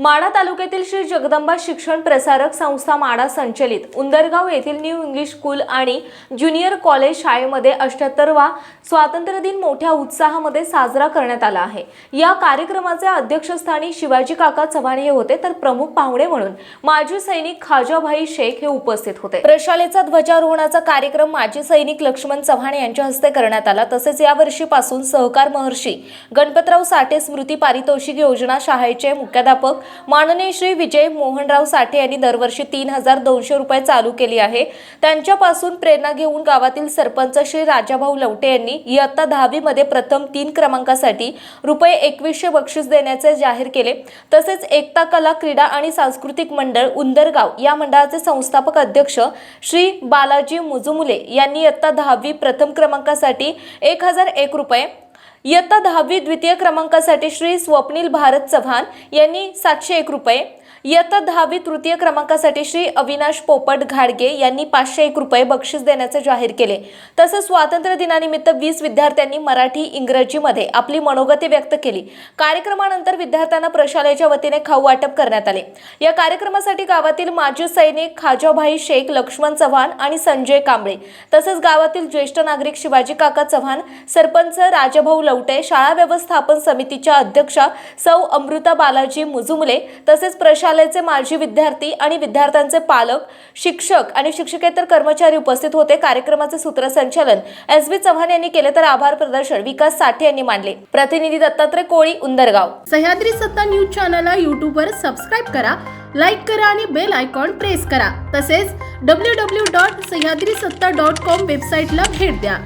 माढा तालुक्यातील श्री जगदंबा शिक्षण प्रसारक संस्था माडा संचलित. उंदरगाव येथील न्यू इंग्लिश स्कूल आणि ज्युनियर कॉलेज शाळेमध्ये अष्ट्याहत्तरवा स्वातंत्र्य दिन मोठ्या उत्साहामध्ये साजरा करण्यात आला आहे. या कार्यक्रमाचे अध्यक्षस्थानी शिवाजी काका चव्हाण हे होते तर प्रमुख पाहुणे म्हणून माजी सैनिक खाजाभाई शेख हे उपस्थित होते. प्रशालेचा ध्वजारोहणाचा कार्यक्रम माजी सैनिक लक्ष्मण चव्हाण यांच्या हस्ते करण्यात आला. तसेच यावर्षीपासून सहकार महर्षी गणपतराव साठे स्मृती पारितोषिक योजना शाळेचे मुख्याध्यापक माननीय श्री विजय मोहनराव साठे यांनी दरवर्षी तीन हजार दोनशे रुपये चालू केली आहे. त्यांच्यापासून प्रेरणा घेऊन गावातील सरपंच श्री राजाभाऊ लवटे यांनी इयत्ता दहावीमध्ये प्रथम तीन क्रमांकासाठी रुपये एकवीसशे बक्षीस देण्याचे जाहीर केले. तसेच एकता कला क्रीडा आणि सांस्कृतिक मंडळ उंदरगाव या मंडळाचे संस्थापक अध्यक्ष श्री बालाजी मुजुमुले यांनी इयत्ता दहावी प्रथम क्रमांकासाठी एक हजार एक रुपये इयत्ता दहावी द्वितीय क्रमांकासाठी श्री स्वप्नील भारत चव्हाण यांनी सातशे एक रुपये इयत्ता दहावी तृतीय क्रमांकासाठी श्री अविनाश पोपट घाडगे यांनी पाचशे एक रुपये बक्षीस देण्याचे जाहीर केले. तसंच स्वातंत्र्य दिनानिमित्त वीस विद्यार्थ्यांनी मराठी इंग्रजीमध्ये आपली मनोगती व्यक्त केली. कार्यक्रमानंतर विद्यार्थ्यांना प्रशालेच्या वतीने खाऊ वाटप करण्यात आले. या कार्यक्रमासाठी गावातील माजी सैनिक खाजाभाई शेख लक्ष्मण चव्हाण आणि संजय कांबळे तसंच गावातील ज्येष्ठ नागरिक शिवाजी काका चव्हाण सरपंच राजभाऊ लवटे शाळा व्यवस्थापन समितीच्या अध्यक्षा सौ अमृता बालाजी मुजुमले तसेच प्रशालेचे माजी विद्यार्थी आणि विद्यार्थ्यांचे पालक शिक्षक आणि शिक्षकेतर कर्मचारी उपस्थित होते. कार्यक्रमाचे सूत्रसंचालन एस बी चव्हाण यांनी केले तर आभार प्रदर्शन विकास साठे यांनी मांडले. प्रतिनिधी दत्तात्रय कोळी उंदरगाव. सह्याद्री सत्ता न्यूज चॅनलला यूट्यूबवर सबस्क्राईब करा लाईक करा आणि बेल आयकॉन प्रेस करा. तसेच डब्ल्यू डब्ल्यू डॉट सह्याद्री सत्ता डॉट कॉम वेबसाईटला भेट द्या.